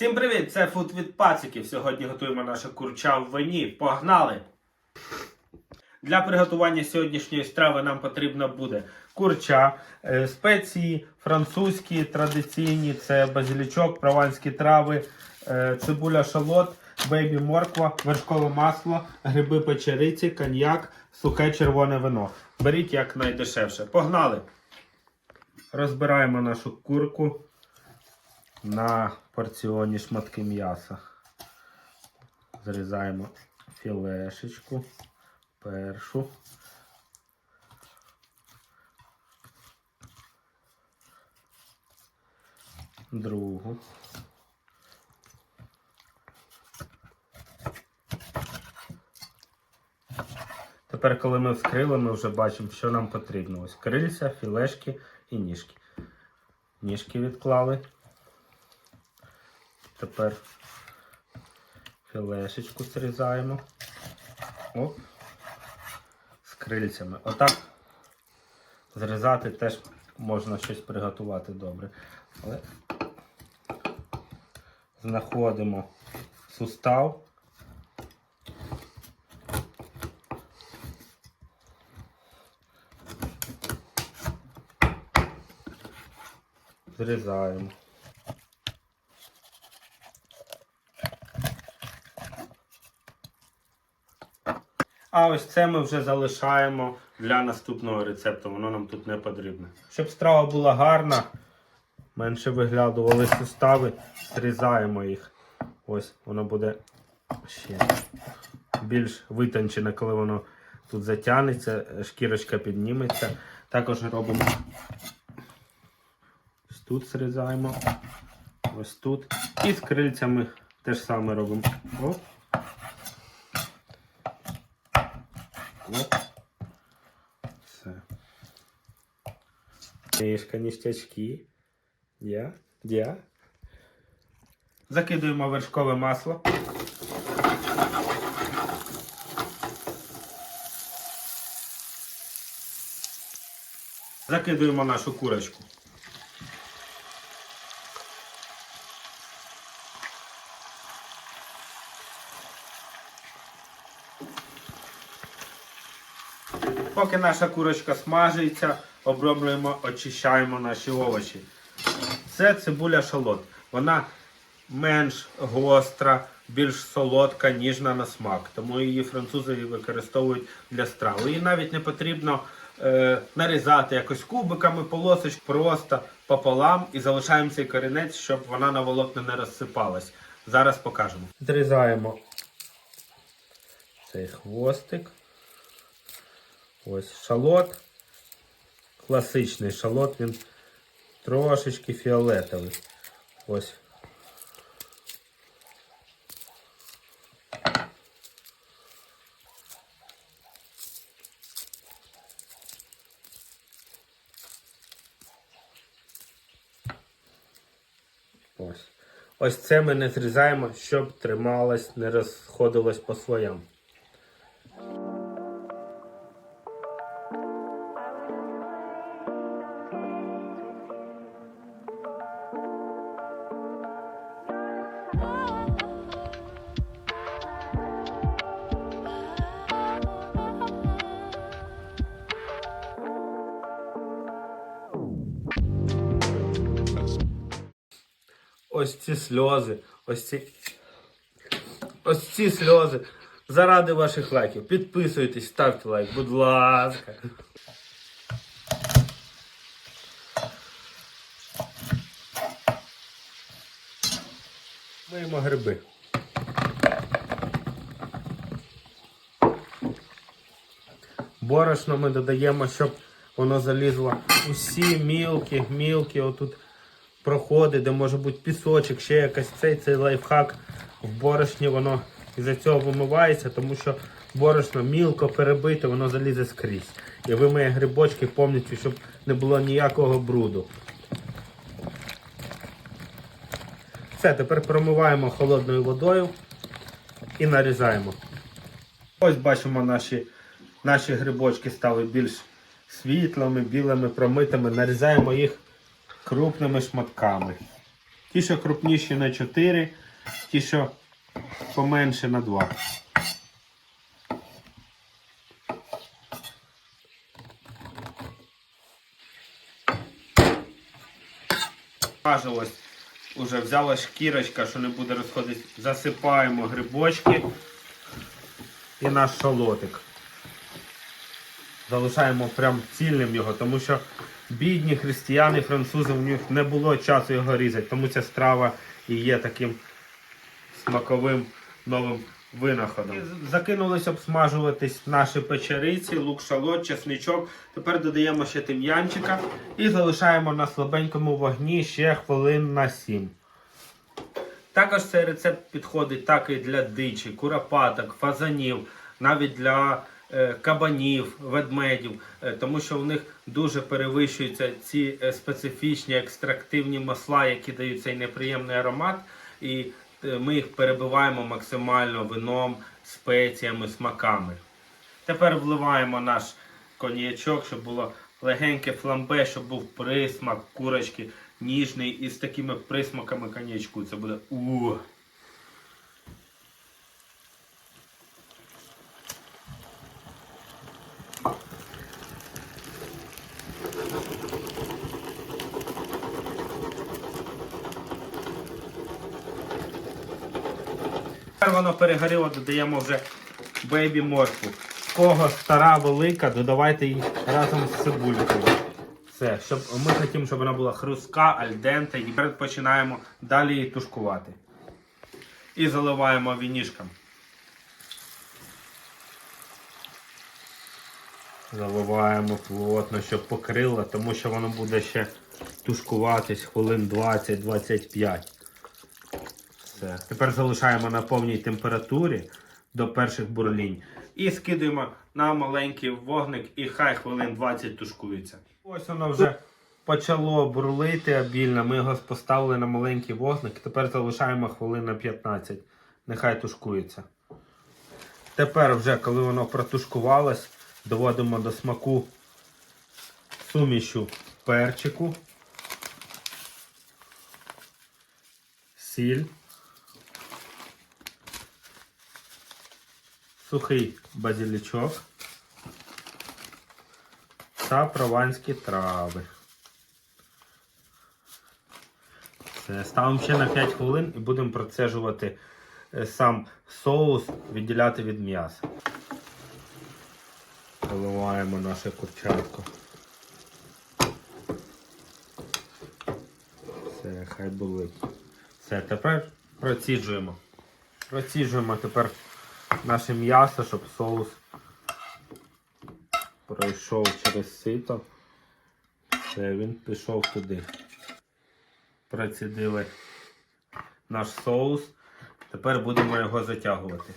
Всім привіт! Це фуд від пациків. Сьогодні готуємо наше курча в вині. Погнали! Для приготування сьогоднішньої страви нам потрібно буде курча, е, спеції французькі, традиційні, це базилічок, прованські трави, е, цибуля шалот, бейбі морква, вершкове масло, гриби печериці, коньяк, сухе червоне вино. Беріть як найдешевше. Погнали! Розбираємо нашу курку на порціоні шматки м'яса. Зрізаємо філешечку першу. Другу. Тепер, коли ми вскрили, ми вже бачимо, що нам потрібно. Ось крильця, філешки і ніжки. Ніжки відклали. Тепер філешечку зрізаємо. Оп. З крильцями. Отак зрізати теж можна щось приготувати добре. Але знаходимо сустав. Зрізаємо. А ось це ми вже залишаємо для наступного рецепту. Воно нам тут не потрібне. Щоб страва була гарна, менше виглядували сустави, зрізаємо їх. Ось воно буде ще більш витончене, коли воно тут затягнеться, шкірочка підніметься. Також робимо ось тут зрізаємо, ось тут. І з крильцями те ж саме робимо. Все. Мишка, ніштячки. Дя, дя. Закидуємо вершкове масло. Закидуємо нашу курочку. Поки наша курочка смажиться, оброблюємо, очищаємо наші овочі. Це цибуля шалот. Вона менш гостра, більш солодка, ніжна на смак. Тому її французи використовують для страви. Її навіть не потрібно е, нарізати якось кубиками, полосочку, просто пополам і залишаємо цей корінець, щоб вона на волокна не розсипалась. Зараз покажемо. Зрізаємо цей хвостик. Ось шалот. Класичний шалот, він трошечки фіолетовий. Ось. Ось. Це ми не зрізаємо, щоб трималось, не розходилось по слоям. Ось ці сльози, ось ці. Ось ці сльози. Заради ваших лайків. Підписуйтесь, ставте лайк, будь ласка. Миємо гриби. Борошно ми додаємо, щоб воно залізло усі мілкі, мілкі, отут проходи, де може бути пісочок, ще якась цей, цей лайфхак в борошні, воно із-за цього вимивається, тому що борошно мілко перебите, воно залізе скрізь. І вимиє грибочки повністю, щоб не було ніякого бруду. Все, тепер промиваємо холодною водою і нарізаємо. Ось бачимо, наші, наші грибочки стали більш світлими, білими, промитими. Нарізаємо їх крупними шматками. Ті, що крупніші на 4, ті, що поменше на 2. Ось уже взяла шкірочка, що не буде розходити. Засипаємо грибочки і наш шалотик. Залишаємо прям цільним його, тому що бідні християни, французи, у них не було часу його різати. Тому ця страва і є таким смаковим новим винаходом. Закинулись обсмажуватись наші печериці, лук, шалот, чесничок. Тепер додаємо ще тим'янчика і залишаємо на слабенькому вогні ще хвилин на 7. Також цей рецепт підходить так і для дичі, куропаток, фазанів, навіть для кабанів, ведмедів, е, тому що в них дуже перевищуються ці е, специфічні екстрактивні масла, які дають цей неприємний аромат. І е, ми їх перебиваємо максимально вином, спеціями, смаками. Тепер вливаємо наш коньячок, щоб було легеньке фламбе, щоб був присмак курочки ніжний і з такими присмаками коньячку. Це буде у. Воно перегоріло, додаємо вже бейбі моркву. В Кого стара велика, додавайте її разом з цибулькою. Все, щоб ми хотімо, щоб вона була хрустка, альденте. І починаємо далі її тушкувати. І заливаємо вінішком. Заливаємо плотно, щоб покрило, тому що воно буде ще тушкуватись хвилин 20-25. Все. Тепер залишаємо на повній температурі до перших бурлінь. І скидуємо на маленький вогник і хай хвилин 20 тушкується. Ось воно вже почало бурлити обільно. Ми його поставили на маленький вогник. Тепер залишаємо хвилин на 15. Нехай тушкується. Тепер вже, коли воно протушкувалось, доводимо до смаку сумішу перчику, сіль. Сухий базилічок та прованські трави. Все, ставимо ще на 5 хвилин і будемо процежувати е, сам соус, відділяти від м'яса. Поливаємо наше курчатко. Все, хай болить. Все, тепер проціджуємо. Проціджуємо тепер наше м'ясо, щоб соус пройшов через сито. Все, він пішов туди. Процідили наш соус. Тепер будемо його затягувати.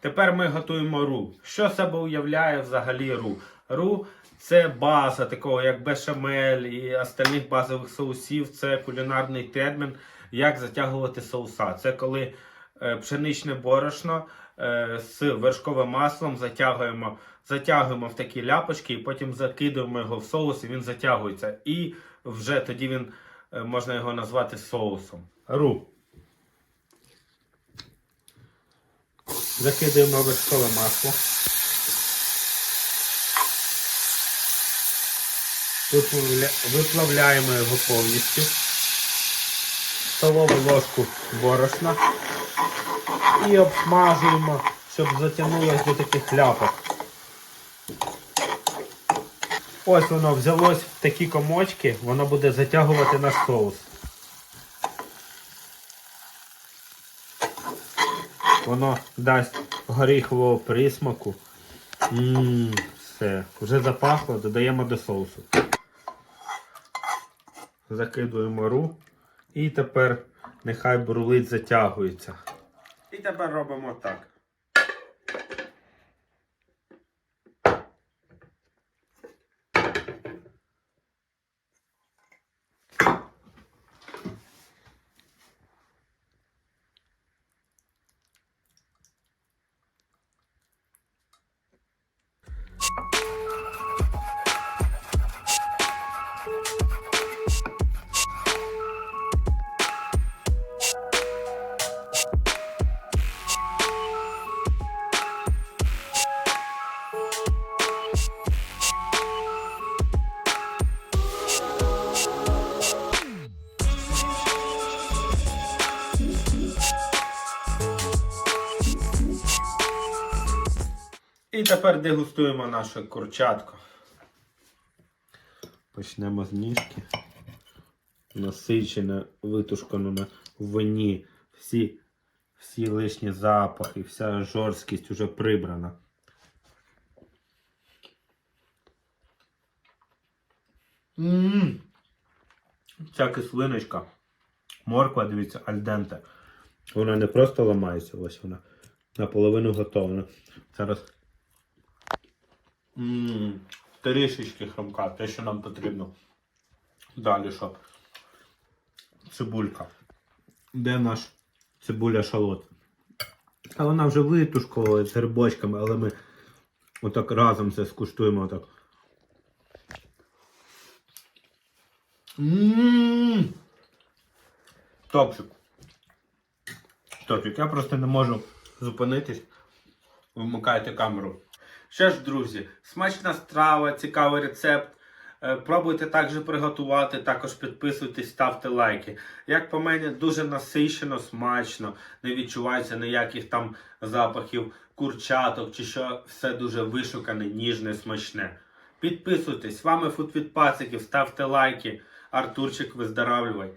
Тепер ми готуємо ру. Що себе уявляє взагалі ру? Ру це база такого, як бешамель і остальних базових соусів. Це кулінарний термін, як затягувати соуса. Це коли пшеничне борошно е, з вершковим маслом затягуємо, затягуємо в такі ляпочки і потім закидуємо його в соус і він затягується. І вже тоді він е, можна його назвати соусом. Ру. Закидаємо вершкове масло. Виплавля- Виплавляємо його повністю. Столову ложку борошна. І обсмажуємо, щоб затягнулося до таких ляпок. Ось воно взялось в такі комочки, воно буде затягувати наш соус. Воно дасть горіхового присмаку. Ммм, все. Вже запахло, додаємо до соусу. Закидуємо ру. І тепер нехай бурлит затягується. І тепер робимо так. Тепер дегустуємо наше курчатко. Почнемо з ніжки. Насичене, витушкано на вині. Всі, всі лишні запахи, вся жорсткість вже прибрана. Ммм. Ця кислиночка. Морква, дивіться, альденте. Вона не просто ламається, ось вона наполовину готова. Зараз. Ммм. Трішечки хромка, те, що нам потрібно. Далі що? Цибулька. Де наш цибуля шалот? А вона вже витушковує з грибочками, але ми отак разом це скуштуємо отак. Ммм. Топчик. Топчик. Я просто не можу зупинитись. Вмикайте камеру. Що ж, друзі, смачна страва, цікавий рецепт. Е, Пробуйте також приготувати, також підписуйтесь, ставте лайки. Як по мені, дуже насичено, смачно, не відчувається ніяких там запахів курчаток чи що все дуже вишукане, ніжне, смачне. Підписуйтесь, з вами Фуд від Пациків, ставте лайки. Артурчик, виздоравлювай.